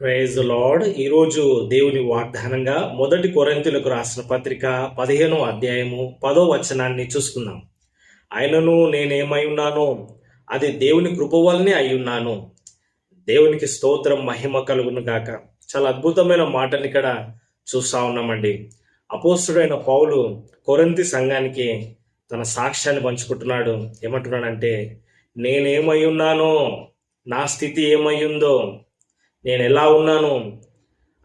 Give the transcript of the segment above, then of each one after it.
Praise lord ఈరోజు దేవుని వాగ్దానంగా మొదటి కొరంతులకు రాసిన పత్రిక పదిహేనో అధ్యాయము పదో వచనాన్ని చూసుకుందాం. ఆయనను నేనేమై ఉన్నానో అది దేవుని కృప వల్లనే అయి ఉన్నాను. దేవునికి స్తోత్రం మహిమ కలుగును గాక. చాలా అద్భుతమైన మాటని ఇక్కడ చూస్తా ఉన్నామండి. అపోస్తుడైన పౌలు కొరంతి సంఘానికి తన సాక్ష్యాన్ని పంచుకుంటున్నాడు. ఏమంటున్నాడంటే నేనేమై ఉన్నానో నా స్థితి ఏమై ఉందో నేను ఎలా ఉన్నాను?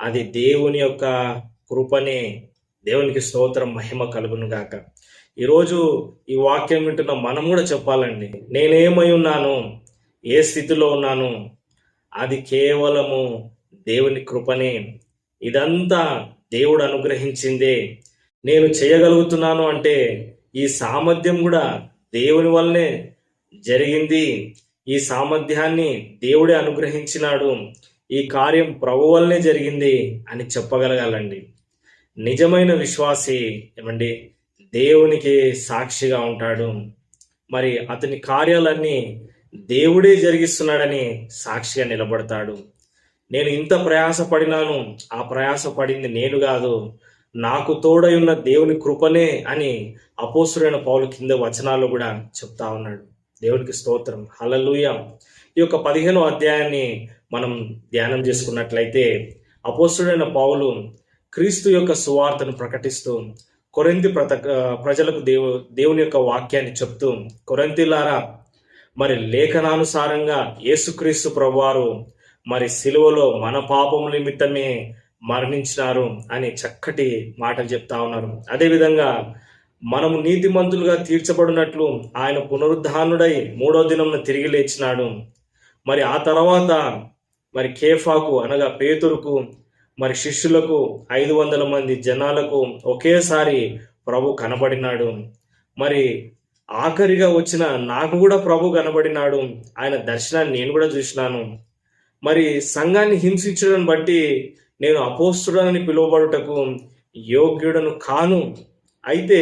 అది దేవుని యొక్క కృపనే దేవునికి స్తోత్రం మహిమ కలుగును గాక. ఈరోజు ఈ వాక్యం వింటున్న మనం కూడా చెప్పాలండి. నేనేమై ఉన్నాను? ఏ స్థితిలో ఉన్నాను? అది కేవలము దేవుని కృపనే. ఇదంతా దేవుడు అనుగ్రహించిందే. నేను చేయగలుగుతున్నాను అంటే ఈ సామర్థ్యం కూడా దేవుని వల్లనే జరిగింది. ఈ సామర్థ్యాన్ని దేవుడే అనుగ్రహించినాడు. ఈ కార్యం ప్రభు వల్లనే జరిగింది అని చెప్పగలగాలండి. నిజమైన విశ్వాసి ఏమండి? దేవునికి సాక్షిగా ఉంటాడు. మరి అతని కార్యాలన్నీ దేవుడే జరిగిస్తున్నాడని సాక్షిగా నిలబడతాడు. నేను ఇంత ప్రయాసపడినాను ఆ ప్రయాసపడింది నేను కాదు. నాకు తోడై ఉన్న దేవుని కృపనే అని అపోసురైన పౌలు కింద వచనాల్లో కూడా చెప్తా ఉన్నాడు. దేవునికి స్తోత్రం. హలలుయ ఈ యొక్క పదిహేనో అధ్యాయాన్ని మనం ధ్యానం చేసుకున్నట్లయితే అపోస్తుడైన పావులు క్రీస్తు యొక్క సువార్తను ప్రకటిస్తూ కొరంతి ప్రత ప్రజలకు దేవు దేవుని యొక్క వాక్యాన్ని చెప్తూ కొరంతిలారా మరి లేఖనానుసారంగా యేసుక్రీస్తు ప్రభువారు మరి సిలువలో మన పాపం నిమిత్తమే మరణించినారు అని చక్కటి మాటలు చెప్తా ఉన్నారు. అదేవిధంగా మనము నీతిమంతులుగా తీర్చబడినట్లు ఆయన పునరుద్ధానుడై మూడో దినంను తిరిగి లేచినాడు. మరి ఆ తర్వాత మరి కేఫాకు అనగా పేతురుకు మరి శిష్యులకు ఐదు వందల మంది జనాలకు ఒకేసారి ప్రభు కనబడినాడు. మరి ఆఖరిగా వచ్చిన నాకు కూడా ప్రభు కనబడినాడు. ఆయన దర్శనాన్ని నేను కూడా చూసినాను. మరి సంఘాన్ని హింసించడం బట్టి నేను అపోస్తుడని పిలువబడుటకు యోగ్యుడను కాను. అయితే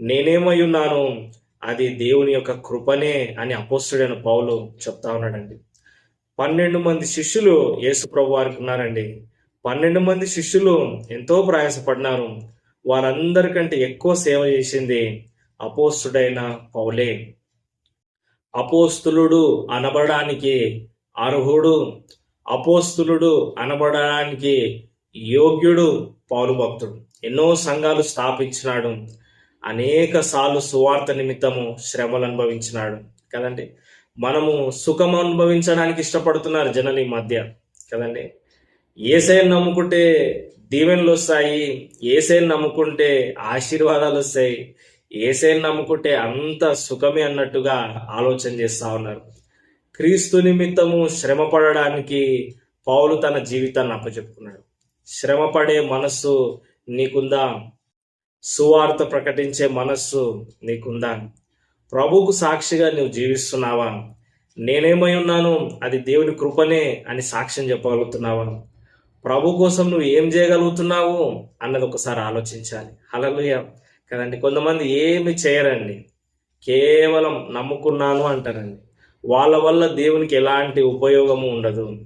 నేనేమై ఉన్నాను? అది దేవుని యొక్క కృపనే అని అపోస్తుడైన పౌలు చెప్తా ఉన్నాడండి. పన్నెండు మంది శిష్యులు యేసు ప్రభు వారికి ఉన్నారండి. పన్నెండు మంది శిష్యులు ఎంతో ప్రయాసపడినారు. వారందరికంటే ఎక్కువ సేవ చేసింది అపోస్తుడైన పౌలే. అపోస్తులుడు అనబడానికి అర్హుడు. అపోస్తులుడు అనబడడానికి యోగ్యుడు పౌరు భక్తుడు. ఎన్నో సంఘాలు స్థాపించినాడు. అనేక సార్లు సువార్త నిమిత్తము శ్రమలు అనుభవించినాడు కదండి? మనము సుఖం అనుభవించడానికి ఇష్టపడుతున్నారు జనాలు ఈ మధ్య. కదండి? ఏసైని నమ్ముకుంటే దీవెనలు వస్తాయి ఏసైని నమ్ముకుంటే ఆశీర్వాదాలు వస్తాయి ఏసైని నమ్ముకుంటే అంత సుఖమే అన్నట్టుగా ఆలోచన చేస్తా ఉన్నారు. క్రీస్తు నిమిత్తము శ్రమ పడడానికి పౌలు తన జీవితాన్ని అప్పచెప్పుకున్నాడు. శ్రమపడే మనస్సు నీకుందా? సువార్త ప్రకటించే మనస్సు నీకుందా? ప్రభువుకు సాక్షిగా నువ్వు జీవిస్తున్నావా? నేనేమై ఉన్నాను? అది దేవుని కృపనే అని సాక్ష్యం చెప్పగలుగుతున్నావా? ప్రభు కోసం నువ్వు ఏం చేయగలుగుతున్నావు? అన్నది ఒకసారి ఆలోచించాలి. హలలుయ కదండి కొంతమంది ఏమి చేయరండి. కేవలం నమ్ముకున్నాను అంటారండి. వాళ్ళ వల్ల దేవునికి ఎలాంటి ఉపయోగము ఉండదు.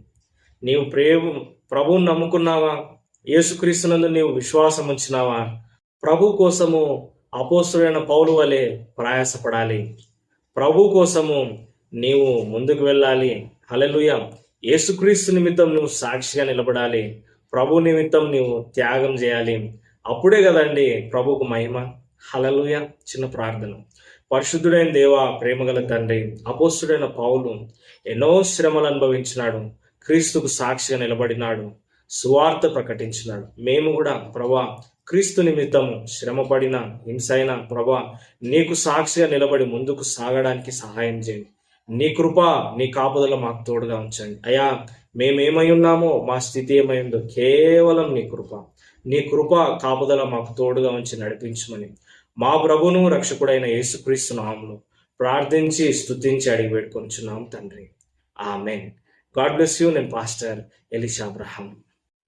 నీవు ప్రేమ ప్రభువుని నమ్ముకున్నావా? యేసుక్రీస్తునందు నీవు విశ్వాసం ఉంచినావా ప్రభు కోసము అపోస్తుడైన పౌలు వలె ప్రయాసపడాలి. ప్రభు కోసము నీవు ముందుకు వెళ్ళాలి. హలలుయ యేసుక్రీస్తు నిమిత్తం నువ్వు సాక్షిగా నిలబడాలి. ప్రభు నిమిత్తం నీవు త్యాగం చేయాలి. అప్పుడే కదండి ప్రభుకు మహిమ. హలలుయ చిన్న ప్రార్థన. పరిశుద్ధుడైన దేవ ప్రేమగల తండ్రి అపోస్తుడైన పౌలు ఎన్నో శ్రమలు అనుభవించినాడు. క్రీస్తుకు సాక్షిగా నిలబడినాడు. సువార్త ప్రకటించినాడు. మేము కూడా ప్రభా క్రీస్తు నిమిత్తము శ్రమపడిన హింసైన ప్రభా నీకు సాక్షిగా నిలబడి ముందుకు సాగడానికి సహాయం చేయండి నీ కృప నీ కాపుదల మాకు తోడుగా ఉంచండి. అయ్యా మేమేమై ఉన్నామో మా స్థితి ఏమైందో కేవలం నీ కృప. నీ కృప కాపుదల మాకు తోడుగా ఉంచి నడిపించమని మా ప్రభును రక్షకుడైన యేసుక్రీస్తు నామును ప్రార్థించి స్థుతించి అడిగి పెట్టుకొంచున్నాం తండ్రి. ఆమెన్. God bless you. నేను pastor Elisha Abraham.